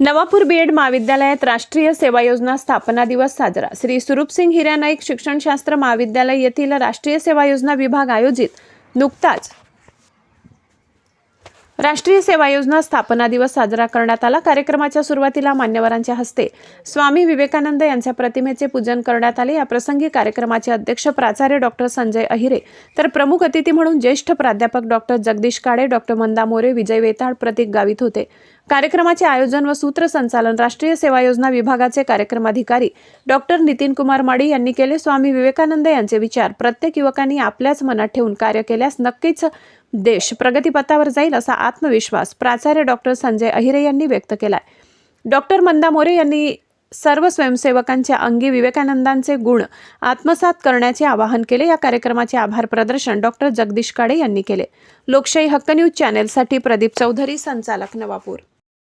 Navapur B.Ed महाविद्यालयात राष्ट्रीय सेवा योजना स्थापना दिवस साजरा. श्री सुरूपसिंग हिरानाईक शिक्षणशास्त्र महाविद्यालय येथील राष्ट्रीय सेवा योजना विभाग आयोजित. नुकताच राष्ट्रीय सेवा योजना स्थापना दिवस साजरा करण्यात आला. कार्यक्रमाच्या सुरुवातीला मान्यवरांच्या हस्ते स्वामी विवेकानंद यांच्या प्रतिमेचे पूजन करण्यात आले. या प्रसंगी कार्यक्रमाचे अध्यक्ष प्राचार्य डॉक्टर संजय अहिरे तर प्रमुख अतिथी म्हणून ज्येष्ठ प्राध्यापक डॉक्टर जगदीश काळे डॉक्टर मंदा मोरे विजय वेताळ प्रतीक गावित होते. कार्यक्रमाचे आयोजन व सूत्रसंचालन राष्ट्रीय सेवा योजना विभागाचे कार्यक्रमाधिकारी डॉक्टर नितीन कुमार माडी यांनी केले. स्वामी विवेकानंद यांचे विचार प्रत्येक युवकांनी आपल्याच मनात ठेवून कार्य केल्यास नक्कीच देश प्रगतीपथावर जाईल असा आत्मविश्वास प्राचार्य डॉक्टर संजय अहिरे यांनी व्यक्त केलाय. डॉक्टर मंदा मोरे यांनी सर्व स्वयंसेवकांच्या अंगी विवेकानंदांचे गुण आत्मसात करण्याचे आवाहन केले. या कार्यक्रमाचे आभार प्रदर्शन डॉक्टर जगदीश काळे यांनी केले. लोकशाही हक्क न्यूज चॅनेलसाठी प्रदीप चौधरी संचालक नवापूर.